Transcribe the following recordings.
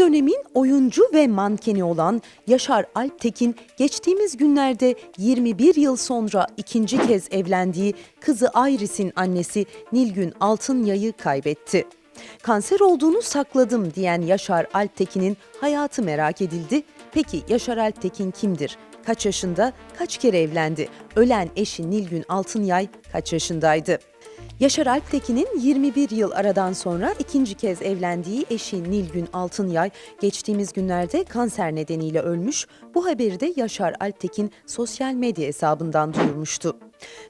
dönemin oyuncu ve mankeni olan Yaşar Alptekin geçtiğimiz günlerde 21 yıl sonra ikinci kez evlendiği kızı Iris'in annesi Nilgün Altınyay'ı kaybetti. Kanser olduğunu sakladım diyen Yaşar Alptekin'in hayatı merak edildi. Peki Yaşar Alptekin kimdir? Kaç yaşında, kaç kere evlendi? Ölen eşi Nilgün Altınyay kaç yaşındaydı? Yaşar Alptekin'in 21 yıl aradan sonra ikinci kez evlendiği eşi Nilgün Altınyay geçtiğimiz günlerde kanser nedeniyle ölmüş. Bu haberi de Yaşar Alptekin sosyal medya hesabından duyurmuştu.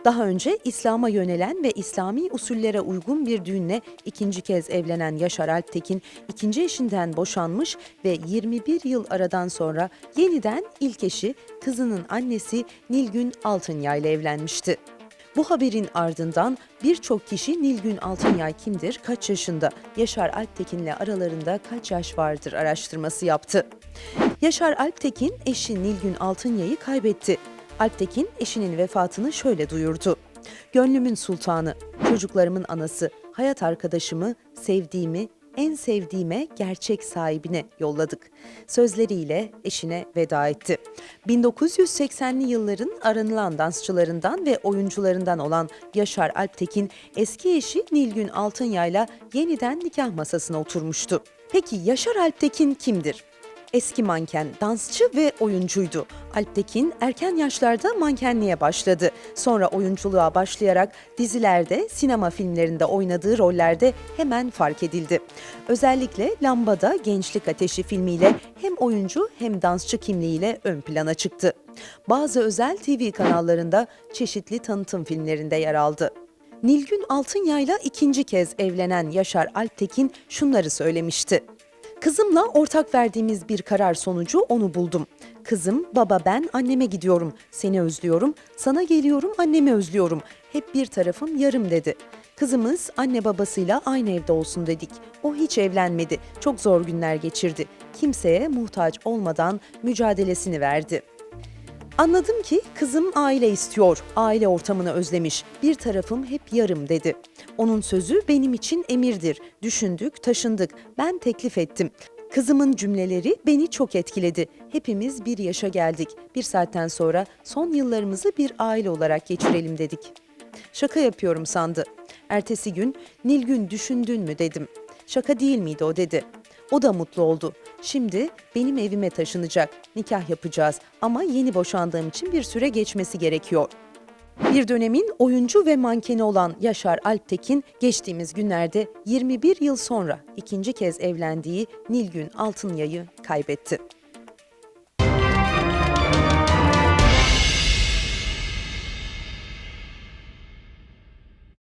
Daha önce İslam'a yönelen ve İslami usullere uygun bir düğünle ikinci kez evlenen Yaşar Alptekin ikinci eşinden boşanmış ve 21 yıl aradan sonra yeniden ilk eşi kızının annesi Nilgün Altınyay ile evlenmişti. Bu haberin ardından birçok kişi Nilgün Altınyay kimdir, kaç yaşında, Yaşar Alptekin'le aralarında kaç yaş vardır araştırması yaptı. Yaşar Alptekin eşi Nilgün Altınyay'ı kaybetti. Alptekin eşinin vefatını şöyle duyurdu. Gönlümün sultanı, çocuklarımın anası, hayat arkadaşımı, sevdiğimi, en sevdiğime gerçek sahibine yolladık. Sözleriyle eşine veda etti. 1980'li yılların aranılan dansçılarından ve oyuncularından olan Yaşar Alptekin eski eşi Nilgün Altınyay'la yeniden nikah masasına oturmuştu. Peki Yaşar Alptekin kimdir? Eski manken, dansçı ve oyuncuydu. Alptekin erken yaşlarda mankenliğe başladı. Sonra oyunculuğa başlayarak dizilerde, sinema filmlerinde oynadığı rollerde hemen fark edildi. Özellikle Lambada Gençlik Ateşi filmiyle hem oyuncu hem dansçı kimliğiyle ön plana çıktı. Bazı özel TV kanallarında çeşitli tanıtım filmlerinde yer aldı. Nilgün Altınyay'la ikinci kez evlenen Yaşar Alptekin şunları söylemişti. Kızımla ortak verdiğimiz bir karar sonucu onu buldum. Kızım, baba ben anneme gidiyorum, seni özlüyorum, sana geliyorum, annemi özlüyorum. Hep bir tarafım yarım dedi. Kızımız anne babasıyla aynı evde olsun dedik. O hiç evlenmedi, çok zor günler geçirdi. Kimseye muhtaç olmadan mücadelesini verdi. Anladım ki kızım aile istiyor, aile ortamını özlemiş. Bir tarafım hep yarım dedi. Onun sözü benim için emirdir. Düşündük, taşındık. Ben teklif ettim. Kızımın cümleleri beni çok etkiledi. Hepimiz bir yaşa geldik. Bir saatten sonra son yıllarımızı bir aile olarak geçirelim dedik. Şaka yapıyorum sandı. Ertesi gün Nilgün düşündün mü dedim. Şaka değil miydi o dedi. O da mutlu oldu. Şimdi benim evime taşınacak. Nikah yapacağız ama yeni boşandığım için bir süre geçmesi gerekiyor. Bir dönemin oyuncu ve mankeni olan Yaşar Alptekin geçtiğimiz günlerde 21 yıl sonra ikinci kez evlendiği Nilgün Altınyay'ı kaybetti.